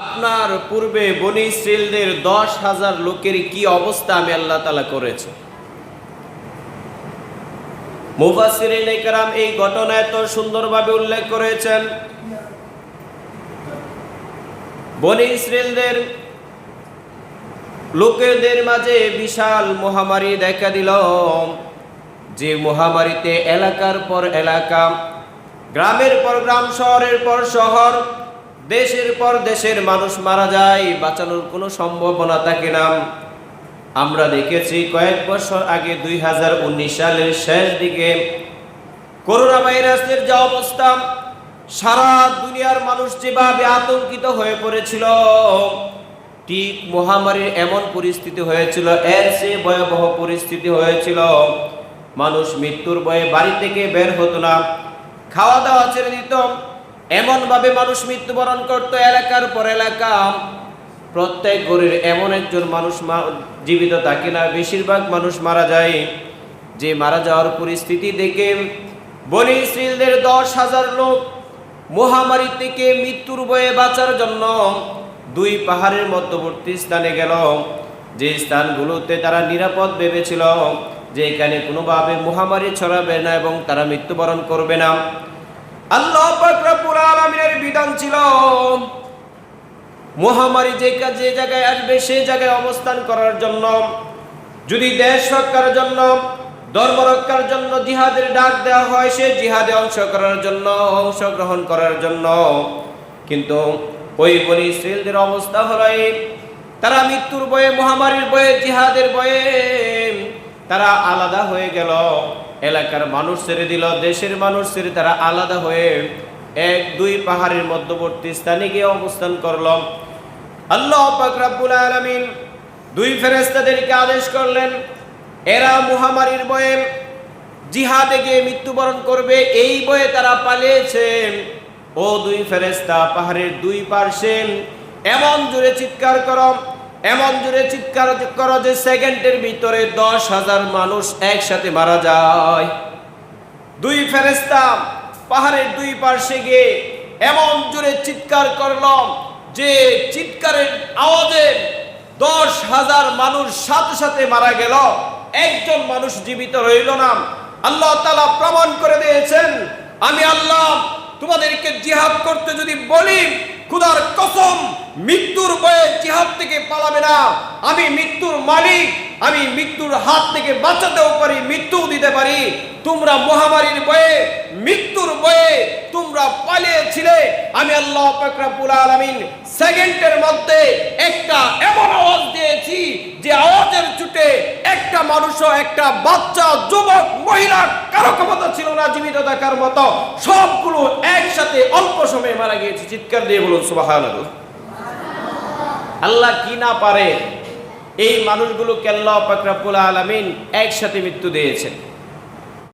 আপনার পূর্বে বনি ইসরায়েলদের দশ হাজার লোকের কি অবস্থা আমি আল্লাহ তালা করেছে? মুফাসিরিন একরাম এই ঘটনা এত সুন্দরভাবে উল্লেখ করেছেন। বনি ইসরায়েলদের লোকেদের মাঝে বিশাল মহামারী দেখা দিল। যে মহামারীতে এলাকার পর এলাকা, গ্রামের পর গ্রাম, শহরের পর শহর দেশের পর দেশের মানুষ মারা যায়, বাঁচানোর কোনো সম্ভাবনা থাকে না। আমরা দেখেছি কয়েক বছর আগে দুই হাজার উনিশ সালের শেষ দিকে করোনা ভাইরাসের যে অবস্থা, সারা দুনিয়ার মানুষ যেভাবে আতঙ্কিত হয়ে পড়েছিল, ঠিক মহামারীর এমন পরিস্থিতি হয়েছিল, এর চেয়ে ভয়াবহ পরিস্থিতি হয়েছিল, মানুষ মৃত্যুর ভয়ে বাড়ি থেকে বের হতো না খাওয়া দাওয়া ছেড়ে দিত এমনভাবে মানুষ মৃত্যুবরণ করতো এলাকার পর এলাকা, প্রত্যেক ঘরের এমন একজন মানুষ জীবিত থাকে না। বেশিরভাগ মানুষ মারা যায় যে মারা যাওয়ার পরিস্থিতি দেখে বনি ইসরায়েলদের দশ হাজার লোক মহামারী থেকে মৃত্যুর বয়ে বাঁচার জন্য দুই পাহাড়ের মধ্যবর্তী স্থানে গেল। যে স্থানগুলোতে তারা নিরাপদ ভেবেছিল যে এখানে কোনোভাবে মহামারী ছড়াবে না এবং তারা মৃত্যুবরণ করবে না। আল্লাহ রব্বুল আলামিনের বিধান ছিল, মহামারী যে যে জায়গায় আসবে, সেই জায়গায় অবস্থান করার জন্য, যদি দেশ রক্ষার জন্য, ধর্ম রক্ষার জন্য জিহাদের ডাক দেওয়া হয়, সে জিহাদে অংশ করার জন্য, অংশগ্রহণ করার জন্য। কিন্তু ওই বনি ইসরায়েলদের অবস্থা হলো তারা মৃত্যুর বয়ে, মহামারীর বয়ে, জিহাদের বয়ে তারা আলাদা হয়ে গেল। এলাকার মানুষ ছেড়ে দিল, দেশের মানুষ ছেড়ে তারা আলাদা হয়ে এক দুই পাহাড়ের মধ্যবর্তী স্থানে গিয়ে অবস্থান করল। আল্লাহ রাব্বুল আলামিন দুই ফেরেশতাদেরকে আদেশ করলেন, এরা মহামারীর বয়ে জিহাদে গিয়ে মৃত্যুবরণ করবে, এই বয়ে তারা পালিয়েছে। ও দুই ফেরেস্তা পাহাড়ের দুই পার্শ্বে এমন জোরে চিৎকার করো এমন জোরে চিৎকার করো যে সেকেন্ডের ভিতরে দশ হাজার মানুষ একসাথে মারা যায়। দুই ফেরেস্তা পাহাড়ের দুই পার্শ্বে গিয়ে এমন জোরে চিৎকার করলাম যে চিৎকারের আওয়াজে দশ হাজার মানুষ সাথে সাথে মারা গেল। একজন মানুষ জীবিত রইল না। আল্লাহ তালা প্রমাণ করে দিয়েছেন, আমি আল্লাহ তোমাদেরকে জিহাদ করতে যদি বলি খুদার কসম, মৃত্যুর বয়ে জিহাদ থেকে পালাবে না। আমি মৃত্যুর মালিক, আমি মৃত্যুর হাত থেকে বাঁচাতেও পারি, মৃত্যুও দিতে পারি। তোমরা মহামারীর বয়ে মৃত্যুর বয়ে তোমরা পালিয়েছিলে। আমি আল্লাহ পাকরাবুল আলামিন সেকেন্ডের মধ্যে একটা এমন আওয়াজ দিয়েছি যে আওয়াজের চুটে একটা মানুষও, একটা বাচ্চা, যুবক, মহিলা, কারও ক্ষমতা ছিল না, জীবিত থাকার মতো সবগুলো একসাথে অল্প সময়ে মারা গিয়েছে, চিৎকার দিয়ে বলুন সুবাহান আল্লাহ কি না পারে, এই মানুষগুলো আল্লাহ পাকরাবুল আলামিন একসাথে মৃত্যু দিয়েছেন।